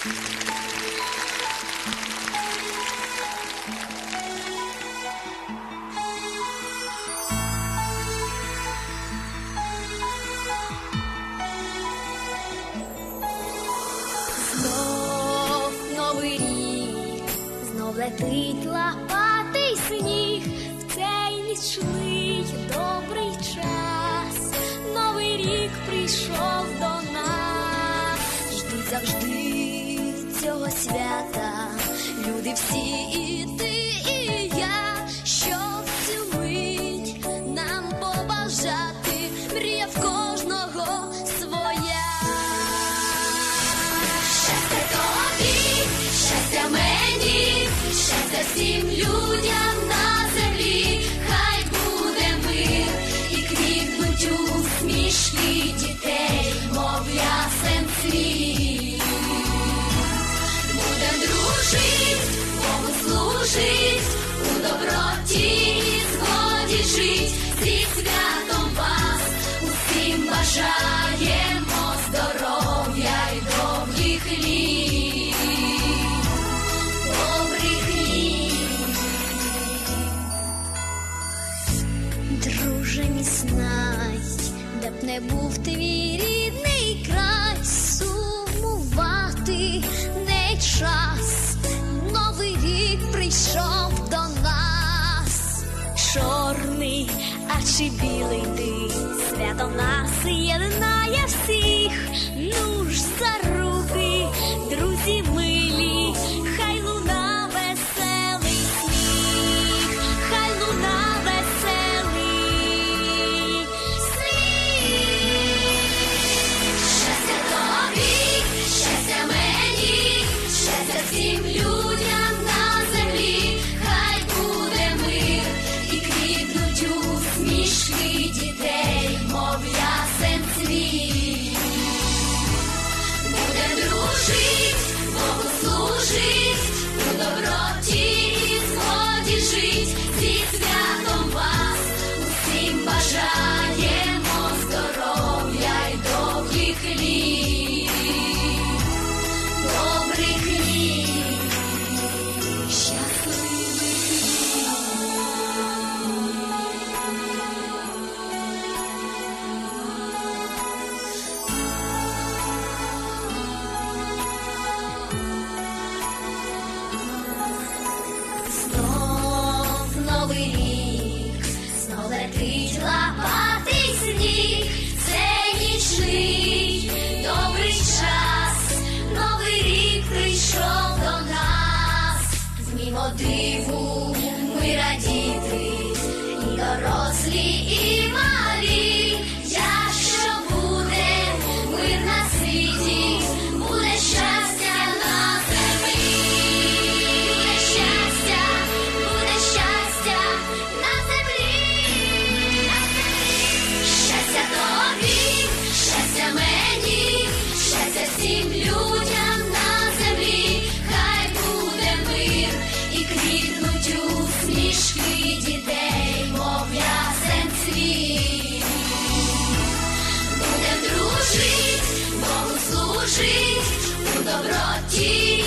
Знов новий рік, знов летить лопатий сніг, в цей нічний добрий час. Новий рік прийшов до нас, ждуть завжди цього свята. Люди всі і ти, і я, цю мить нам побажати, мрія в кожного своя. Щастя тобі, щастя мені, щастя всім людям на землі, хай буде мир і квітнуть усмішки дітей, мов ясен світ. Служить, у доброті і згоді жить, зі святом вас усім бажаємо здоров'я й довгих літ, добрих літ. Друже мій знай, де б не був твій рідний край, чорний, а чи білий ти, свято нас єднає всіх, ну ж за руки, друзі милі, хай луна веселий хай луна веселий сміх. Щастя тобі, мені, щастя всім летить лопатий сніг, це нічний час, новий рік прийшов до нас, змімо диву, ми радіти, і дорослі, і малі, доброті